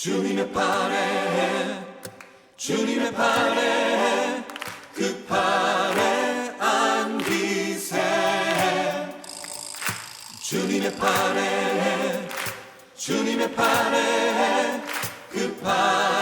주님의 팔에 주님의 팔에 그 팔에 안기세. 주님의 팔에 주님의 팔에 그 팔에